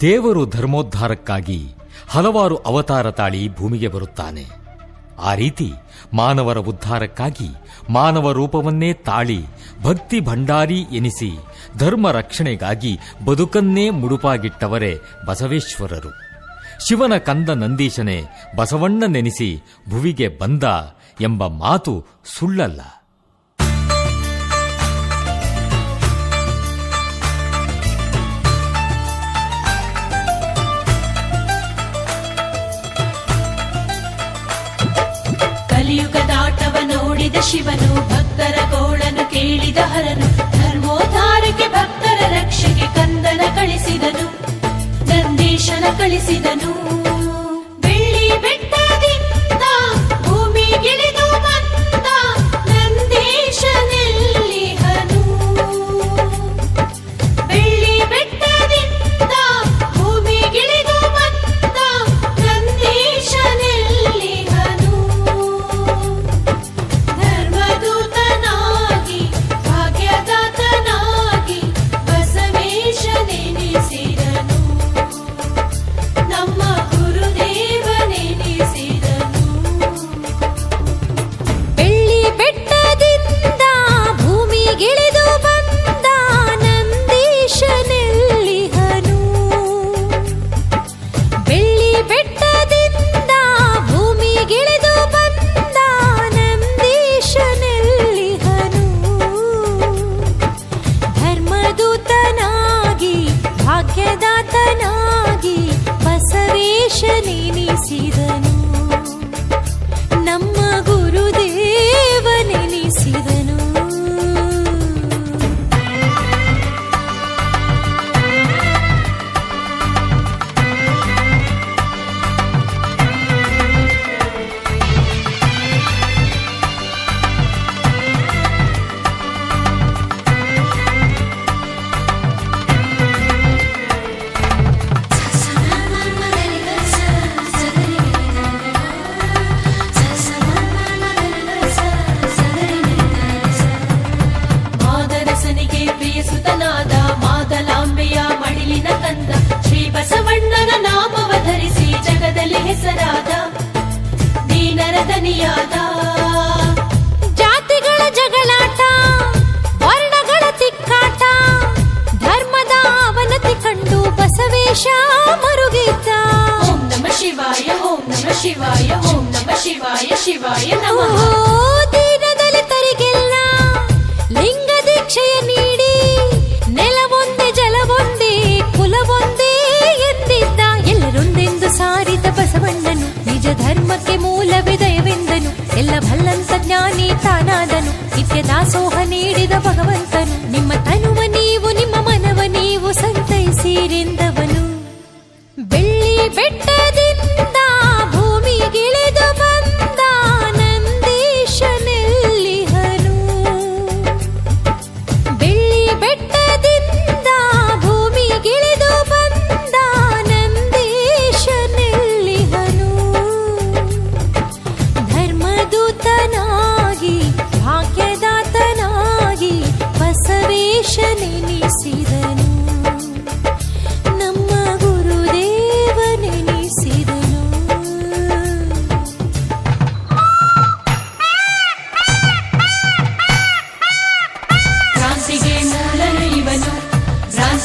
ದೇವರು ಧರ್ಮೋದ್ಧಾರಕ್ಕಾಗಿ ಹಲವಾರು ಅವತಾರ ತಾಳಿ ಭೂಮಿಗೆ ಬರುತ್ತಾನೆ. ಆ ರೀತಿ ಮಾನವರ ಉದ್ಧಾರಕ್ಕಾಗಿ ಮಾನವ ರೂಪವನ್ನೇ ತಾಳಿ ಭಕ್ತಿ ಭಂಡಾರಿ ಎನಿಸಿ ಧರ್ಮ ರಕ್ಷಣೆಗಾಗಿ ಬದುಕನ್ನೇ ಮುಡುಪಾಗಿಟ್ಟವರೇ ಬಸವೇಶ್ವರರು. ಶಿವನ ಕಂದ ನಂದೀಶನೇ ಬಸವಣ್ಣ ನೆನೆಸಿ ಭುವಿಗೆ ಬಂದ ಎಂಬ ಮಾತು ಸುಳ್ಳಲ್ಲ. ನೋಡಿದ ಶಿವನು ಭಕ್ತರ ಗೋಳನು ಕೇಳಿದ ಹರನು ಧರ್ಮೋದ್ಧಾರಕ್ಕೆ ಭಕ್ತರ ರಕ್ಷೆಗೆ ಕಂದನ ಕಳಿಸಿದನು ನಂದೀಶನ ಕಳಿಸಿದನು. ಹೆಸರಾದ ದೀನರ ದನಿಯಾದ ಜಾತಿಗಳ ಜಗಳಾಟ ವರ್ಣಗಳ ತಿಕ್ಕಾಟ ಧರ್ಮದ ಅವನತಿ ಕಂಡು ಬಸವೇಶ ಮರುಗಿದ್ದ ಓಂ ನಮ ಶಿವಾಯ ಓಂ ನಮ ಶಿವಾಯ ಓಂ ನಮ ಶಿವಾಯ ಶಿವಾಯ ಓ ನಮಃ ದಾಸೋಹ ನೀಡಿದ ಭಗವಂತನು. ನಿಮ್ಮ ತನುವ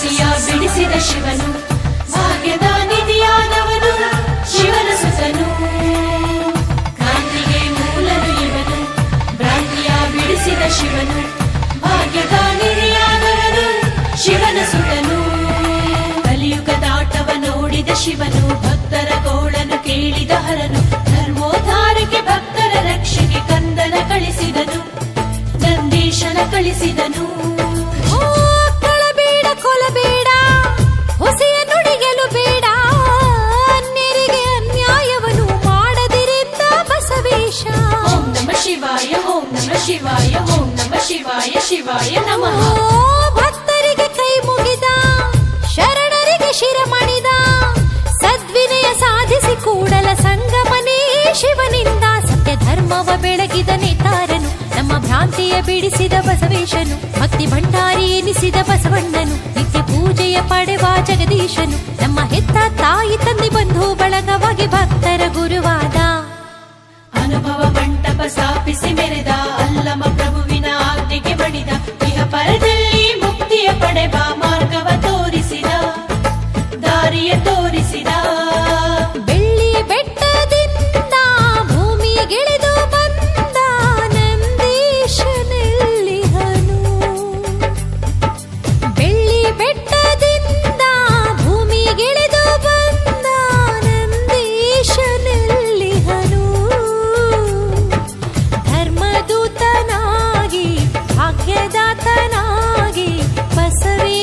ಭ್ರಾಂತಿಯ ಬಿಡಿಸಿದ ಶಿವನು ಭಾಗ್ಯದ ನಿಧಿಯಾದವನು ಶಿವನ ಸುತನು ಕ್ರಾಂತಿಗೆ ಮೂಲನು ಇವನು ಭ್ರಾಂತಿಯ ಬಿಡಿಸಿದ ಶಿವನು ಭಾಗ್ಯದ ನಿಧಿಯಾದವನು ಶಿವನ ಸುತನು ಕಲಿಯುಗದಾಟವ ನೋಡಿದ ಶಿವನು ಭಕ್ತರ ಗೋಳನು ಕೇಳಿದ ಹರನು ಧರ್ಮೋದ್ಧಾರಕ್ಕೆ ಭಕ್ತರ ರಕ್ಷೆಗೆ ಕಂದನ ಕಳಿಸಿದನು ನಂದೀಶನ ಕಳಿಸಿದನು ಶಿವಾಯ ಓಂ ನಮ ಶಿವಾಯ ಶಿವಾಯ ನಮಃ. ಭಕ್ತರಿಗೆ ಕೈ ಮುಗಿದ ಶರಣರಿಗೆ ಶಿರ ಮಾಡಿದ ಸದ್ವಿನಯ ಸಾಧಿಸಿ ಕೂಡಲ ಸಂಗಮನೇ ಶಿವನಿಂದ ಸತ್ಯ ಧರ್ಮವ ಬೆಳಗಿದ ನೇತಾರನು ನಮ್ಮ ಭ್ರಾ ಭ್ರಾಂತಿಯ ಬಿಡಿಸಿದ ಬಸವೇಶನು ಭಕ್ತಿ ಭಂಡಾರಿ ಎನಿಸಿದ ಬಸವಣ್ಣನು ನಿತ್ಯ ಪೂಜೆಯ ಪಡೆವ ಜಗದೀಶನು ನಮ್ಮ ಹೆತ್ತ ತಾಯಿ ತಂದೆ ಬಂಧು ಬಳಗವಾಗಿ ಭಕ್ತರ ಗುರುವಾದ. ಅನುಭವ ಮಂಟಪ ಸ್ಥಾಪಿಸಿ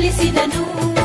felicidad nunca.